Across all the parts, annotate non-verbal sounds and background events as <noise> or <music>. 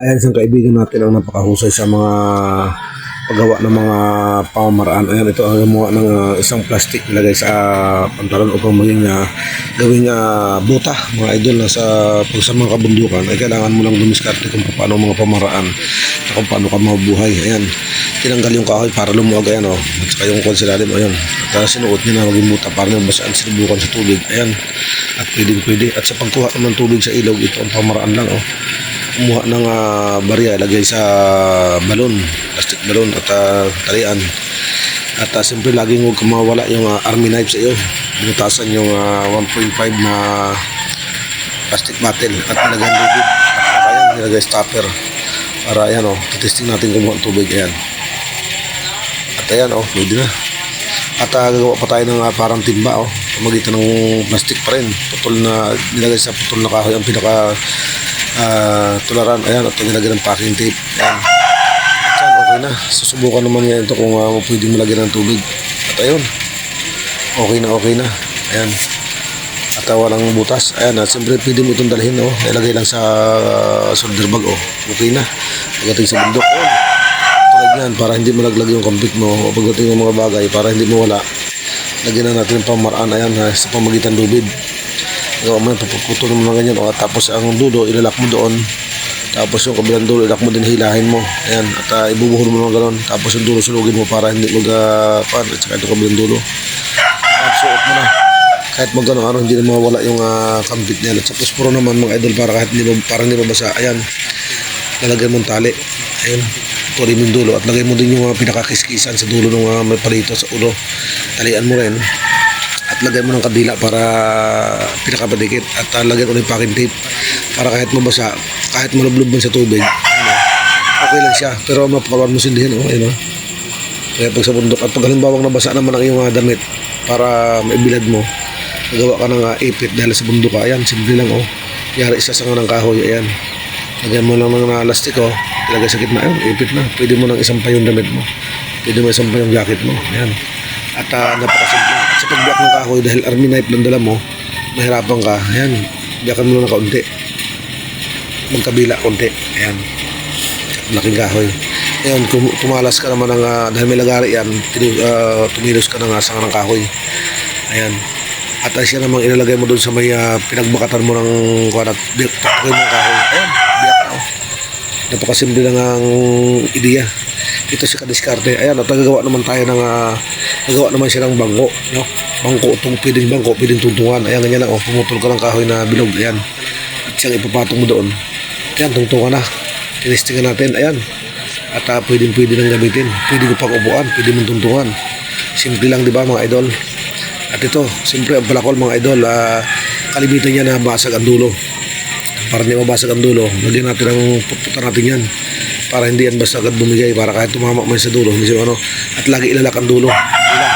Ayan isang kaibigan natin ang napakahusay sa mga paggawa ng mga pamamaraan. Ayan, ito ang gumawa ng ah, isang plastic nilagay sa ah, pantalon upang maging uh, gawing ah, buta, mga idol na sa pag sa kabundukan ay kailangan mo lang dumiskarte kung paano mga pamaraan at kung paano ka mabuhay. Ayan, tinanggal yung kahoy para lumuwag. Ayan, oh. At saka yung konsilalim, ayan. At uh, sinuot niya na maging buta para mabasaan sinubukan sa tubig. Ayan, at pwede pwede. At sa pagkuha ng tubig sa ilog, ito ang pamaraan lang, oh kumuha ng uh, barya, lagay sa balon, plastic balon at uh, talian. At uh, siyempre laging huwag mawala yung uh, army knife sa iyo. Binutasan yung uh, 1.5 na plastic bottle at nilagyan tubig. At nilagay stopper. Para ayan o, oh, testing natin kumuha ng tubig. Ayan. At ayan o, oh, pwede na. At uh, gagawa pa tayo ng uh, parang timba. Oh, pamagitan ng plastic pa rin. Putol na, nilagay sa putol na kahoy ang pinaka uh, tularan. Ayan, at nilagyan ng packing tape. Ayan. At yan, okay na. Susubukan naman yan ito kung uh, pwede mo lagyan ng tubig. At ayun, okay na, okay na. Ayan. At uh, walang butas. Ayan, at siyempre pwede mo itong dalhin. Oh. Ilagay lang sa uh, solder bag. Oh. Okay na. Pagdating sa bundok. Ayan. Tulad yan, para hindi malaglag yung kampit mo. O pagdating ng mga bagay, para hindi mo wala. Lagyan na natin ng pamaraan. Ayan, ha, sa pamagitan lubid gawa mo yan, papuputo mo ganyan. O, tapos ang dulo, ilalak mo doon. Tapos yung kabilang dulo, ilak mo din, hilahin mo. Ayan, at uh, ibubuhol mo mga ganon. Tapos yung dulo, sulugin mo para hindi mag, uh, pan, at saka yung kabilang dulo. At suot mo na. Kahit mag ano, hindi na mawala yung uh, kambit niya. At sa puspuro naman mga idol, para kahit hindi, para hindi mabasa. Ayan, lalagyan mo ng tali. Ayan, tuloy mo dulo. At lagay mo din yung uh, pinakakiskisan sa dulo ng uh, may palito sa ulo. Talian mo rin at lagyan mo ng kadila para pinakapadikit at uh, lagyan ulit packing tape para kahit mabasa kahit malublob mo sa tubig ano, okay lang siya. Pero mapakawan mo sindihin oh, ayun, oh. kaya pag sa bundok at pag halimbawang nabasa naman ang iyong uh, damit para maibilad mo nagawa ka ng uh, ipit dahil sa bundok ka ayan simple lang oh. Yari isa sa ng kahoy ayan. Lagyan mo lang ng uh, lastik oh. Ilagay sa gitna ayun ipit na. Pwede mo nang isampay yung damit mo. Pwede mo isampay yung jacket mo ayan. At uh, napakasimple at sa pagbiyak ng kahoy dahil army knife lang dala mo mahirapan ka. Ayan biyakan mo lang ng kaunti. Magkabila konti ayan. Laking kahoy. Ayan kum kumalas ka naman ng uh, dahil may lagari yan uh, tumilos ka ng asang ng kahoy. Ayan. At uh, siya namang ilalagay mo doon sa may uh, pinagbakatan mo ng kuwanat biyak takpoy mo ng kahoy. Ayan biyak na. Napakasimple lang ang ideya ito si Kadiskarte. Ayan, at nagagawa naman tayo ng uh, nagawa naman siya ng bangko, no? Bangko, itong pwedeng bangko, pwedeng tuntungan. Ayan, ganyan lang, oh, pumutol ka ng kahoy na bilog. Ayan. At siyang ipapatong mo doon. Ayan, tungtungan na. Tinistingan natin. Ayan. At uh, pwedeng pwede nang gamitin. Pwede ko pang upuan, pwede mong tuntungan. Simple lang, di mga idol? At ito, siyempre, ang palakol, mga idol, uh, kalimitan niya na basag ang dulo. Para hindi mabasag ang dulo, lagyan natin ang puputan natin yan. Para hindi yan basta agad bumigay para kahit tumama man sa dulo hindi siya ano at lagi ilalak ang dulo. Ila.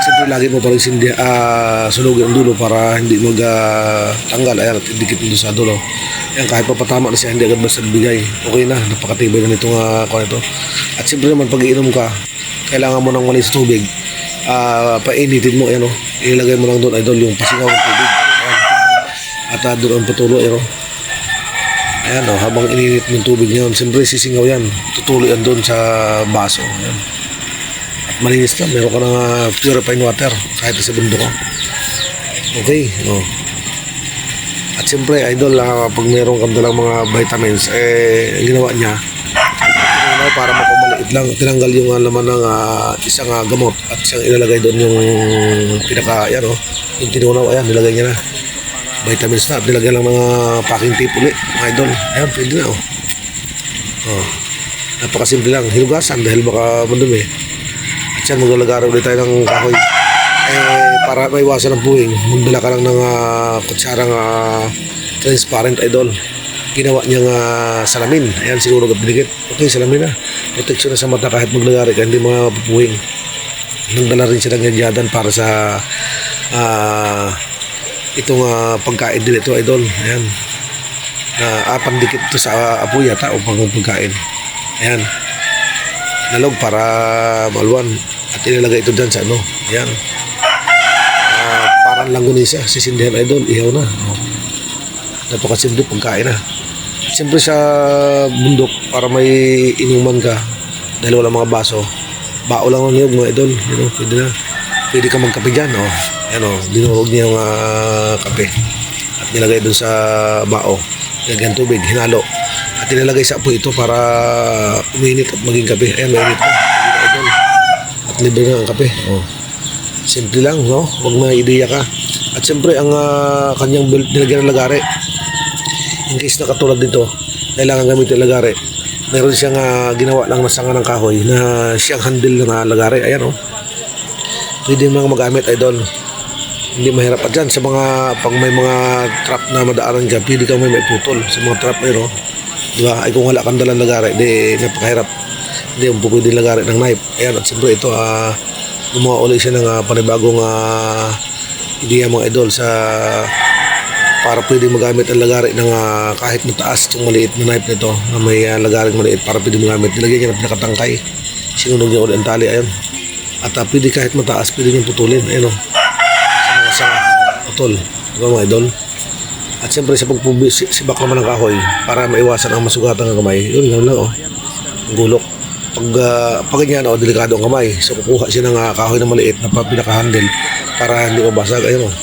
siyempre lagi mo pa rin sindi, uh, sunugin ang dulo para hindi mag uh, tanggal ayan at idikit mo sa dulo. Ayan kahit papatama na siya hindi agad basta bigay okay na napakatibay na nitong uh, kung ito. At siyempre naman pag iinom ka kailangan mo ng malinis tubig. Uh, painitin mo ayan o ilagay mo lang doon idol yung pasingaw ng tubig. At uh, doon ang patuloy ayan o Ayan o, oh, habang ininit ng tubig niyon, siyempre sisingaw yan. Tutuloy yan doon sa baso. Ayan. At malinis na, meron ka ng uh, purifying water kahit sa bundok ka. Okay, o. Oh. At siyempre, idol, uh, pag meron kang dalang mga vitamins, eh, ginawa niya, tinanaw para mapamaliit lang. Tinanggal yung uh, laman ng uh, isang uh, gamot at isang ilalagay doon yung pinaka, yan o, oh, yung tinunaw, ayan, nilagay niya na vitamins na. Nilagyan lang mga packing tape ulit, mga idol. Ayan, pwede na, oh. oh. Napakasimple lang. Hinugasan dahil baka madumi. At yan, maglalagara ulit tayo ng kahoy. Eh, para maiwasan ng puwing, magdala ka lang ng uh, kutsarang uh, transparent idol. Ginawa niyang uh, salamin. Ayan, siguro binigit. Okay, salamin na. Protection na sa mata kahit maglagari ka, hindi mga pupuwing. Nagdala rin siya ng ganyadan para sa uh, itong uh, pagkain din ito idol ayan uh, dikit ito sa apoy yata o pang pagkain ayan nalog para maluwan at ilalagay ito dyan sa ano ayan uh, parang langgunisa sisindihan idol ihaw na oh. napakasimple pagkain na Siyempre sa bundok, para may inuman ka, dahil wala mga baso, bao lang ang niyog mga idol. You know, pwede na. Pwede ka magkape dyan. Oh. Ayan oh, dinurog niya yung ah, kape. At nilagay doon sa bao. Lagyan tubig, hinalo. At nilalagay sa apoy ito para uminit at maging kape. Ayan, mainit na. Na. At libre na ang kape. Oh. Simple lang, no? Huwag may ideya ka. At siyempre, ang ah, kanyang nilagyan ng lagari. In case na katulad dito, kailangan gamitin lagari. Meron siyang ah, ginawa lang na sanga ng kahoy na siyang handle ng ah, lagari. Ayan, oh. Pwede mo lang magamit, idol. Hindi mahirap at dyan sa mga, pag may mga trap na madaanan dyan, pwede ka may maiputol sa mga trap na yun, oh. Di ba? Ay kung wala kang dalang lagari, di napakahirap. Hindi mo pwede lagari ng knife. Ayan, at siyempre ito, ah, gumawa ulit siya ng ah, panibagong ah, ideya mga idol sa para pwede magamit ang lagari ng ah, kahit mataas itong maliit na knife nito na may uh, lagaring maliit para pwede magamit. Nilagyan niya ng pinakatangkay. Sinunog niya ulit ang tali. Ayun. At ah, pwede kahit mataas, pwede niyang putulin. Ayun o. Putol. Diba mga idol? At siyempre sa pagpubisibak naman ng kahoy para maiwasan ang masugatan ng kamay. Yun, yun lang oh. Ang gulok. Pag, uh, pag ganyan, oh, delikado ang kamay. So kukuha siya ng ah, kahoy na maliit na pinaka-handle para hindi mabasag. Ayun oh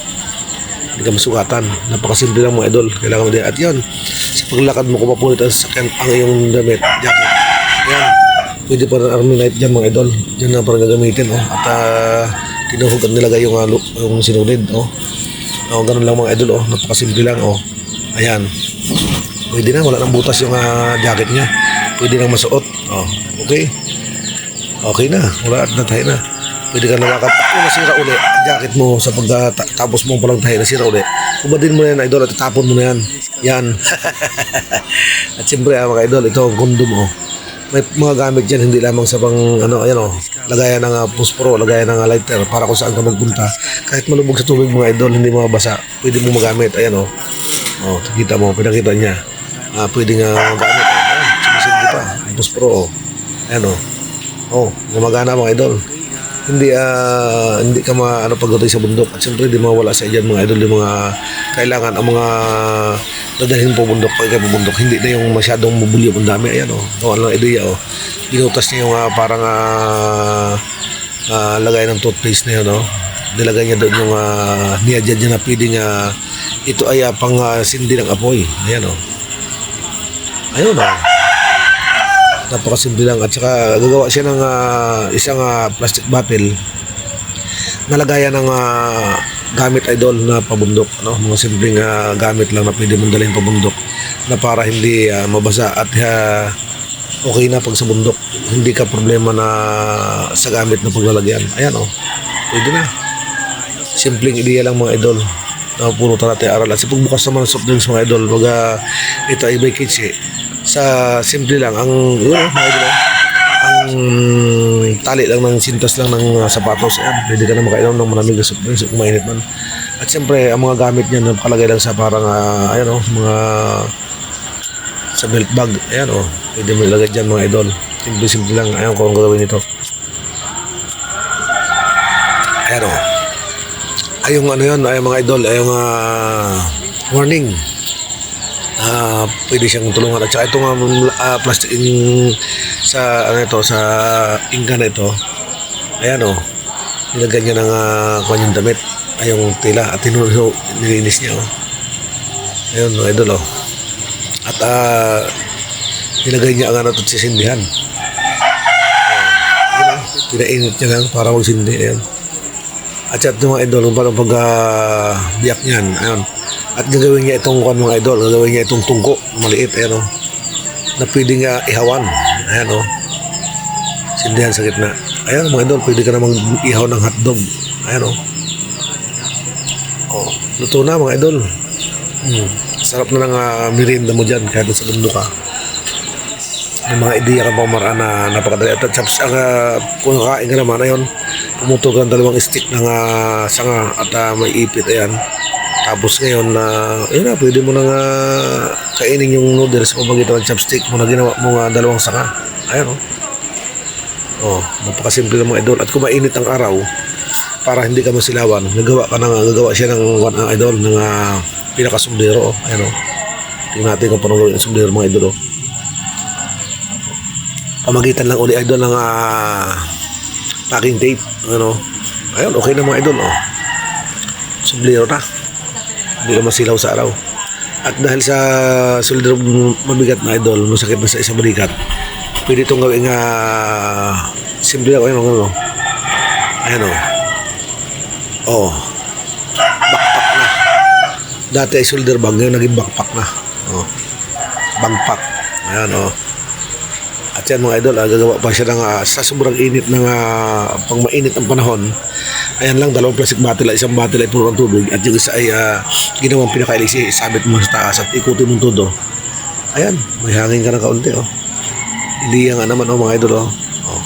hindi ka masugatan. Napakasimple lang mga idol. Kailangan mo din. At yun, sa paglakad mo, kung mapunit ang sasakyan ang iyong damit, jacket. Yan. Pwede pa rin army knife dyan mga idol. Dyan na parang gagamitin. Oh. At uh, tinuhog at nilagay yung, uh, yung sinunid. Oh. Oh, ganun lang mga idol. Oh. Napakasimple lang. Oh. Ayan. Pwede na. Wala nang butas yung uh, jacket niya. Pwede nang masuot. Oh. Okay. Okay na. Wala at natay na. Pwede ka nakakat. Kung nasira uli, ang jacket mo sa pagkatapos mo palang tayo, nasira uli. Ubadin mo na yan, idol, at itapon mo na yan. Yan. <laughs> at siyempre, ah, mga idol, ito ang kondom, oh. May mga gamit dyan, hindi lamang sa pang, ano, ayan, oh. Lagayan ng uh, pusporo, lagayan ng ah, lighter, para kung saan ka magpunta. Kahit malubog sa tubig, mga idol, hindi mabasa. Pwede mo magamit, ayan, oh. Oh, kita mo, pinakita niya. Ah, pwede nga magamit. Oh. Ayan, sumisindi pa. Ang pusporo, oh. Ayan, oh. Oh, gumagana mga idol hindi ah hindi ka ma ano pagdating sa bundok. At siyempre di mawala sa iyan mga idol yung mga kailangan ang mga dadalhin po bundok pag ikaw bundok. Hindi na yung masyadong mabulyo ang dami. Ayan oh. Gawa lang ideya oh. Binutas niya yung ah, parang ah ah, lagay ng toothpaste na yun oh nilagay niya doon yung uh, niyadyan niya na pwedeng ah, ito ay ah, pang ah, sindi ng apoy. Ayan oh. Ayun oh napakasimple lang. At saka gagawa siya ng ah, isang ah, plastic bottle nalagayan ng ah, gamit idol na pabundok no? mga simpleng ah, gamit lang na pwede mong dalhin pabundok na para hindi ah, mabasa at ah, okay na pag sa bundok. Hindi ka problema na sa gamit na paglalagyan. Ayan oh. Pwede na. Simpleng ideya lang mga idol. Na puro tayo aral. At sa pagbukas naman ng soft drinks mga idol wag ah, ito ay may kitsi sa simple lang ang oh, mga oh. ang tali lang ng sintas lang ng uh, sapatos yan pwede ka na makainom ng malamig na soft drinks kung mainit man. At siyempre ang mga gamit niya nakalagay lang sa parang ah, ayan oh mga sa belt bag ayan oh pwede mo ilagay dyan mga idol. Simple simple lang ayan kung ang gagawin nito. Ayan oh. Ay ano yun ay mga idol ay yung ah, warning ah pwede siyang tulungan. At saka itong uh, plastic in, sa ano ito sa ingka na ito. Ayan o nilagyan niya ng uh, kanyang damit. Ay yung tila. At tinulo nilinis niya o ayun mga idol o at ah nilagay niya ang ano ito sa sindihan Ayan, pinainit niya lang para magsindi ayan. At ito mga idol kung paano pag ah, biyak niyan. Ayun at gagawin niya itong kwan mga idol, gagawin niya itong tungko, maliit, ayan o. Na pwedeng uh, ihawan. Ayan o. Sindihan sa gitna. Ayan mga idol, pwede ka namang ihaw ng hotdog. Ayan o. Oh, luto na mga idol. Hmm. Sarap na ng uh, merienda mo dyan kahit sa mundo ka. May mga ideya ka pang maraan na napakadali. At chaps, ang uh, kung kain ka naman, ayun, pumutol ka ng dalawang stick ng uh, sanga at uh, may ipit, ayan. Tapos ngayon na, yun na, pwede mo na nga kainin yung noodles kung magitan ng chopstick mo na ginawa mo nga dalawang sanga. Ayan o. Oh. oh, napakasimple ng mga idol. At kung mainit ang araw, para hindi ka masilawan, nagawa ka na, gagawa siya ng one ang idol, ng uh, pinakasundero. Oh. Ayan o. Tingnan natin kung paano gawin ang sublero mga idol. Oh. Pamagitan lang uli idol ng ah, packing tape. Ano? Ayun, okay na mga idol. Oh. Sublero na. Hindi ka masilaw sa araw. At dahil sa suldero mabigat na idol, masakit na sa isang balikat, pwede itong gawin nga simple ako yun. Ano? Ayan o. Oh. Backpack na. Dati ay shoulder bag, ngayon naging backpack na. Oh. Backpack. Ayan o. At yan mga idol, ah, gagawa pa siya ng ah, sa sobrang init ng ah, pang mainit ang panahon. Ayan lang, dalawang plastic bottle, isang bottle ay puro ng tubig at yung isa ay ah, ginawang pinakailisi, sabit mo sa taas at ikutin mo todo. Ayan, may hangin ka ng kaunti oh. Hindi nga naman oh mga idol oh. oh.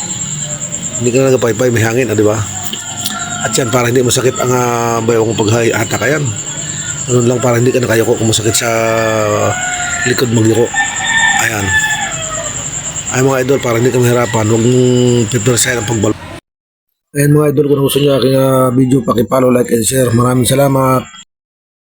Hindi ka na nagpaypay, may hangin, ah, di ba? At yan, para hindi masakit ang uh, bayong paghay atak ayan. Ganun lang para hindi ka nakayoko kung masakit sa likod magyuko. Ayan. Ay mga idol, para hindi ka mahirapan, huwag mong pipersayan ang pagbal. Ayan mga idol, kung gusto niyo aking ah, video, pakipalo, like, and share. Maraming salamat.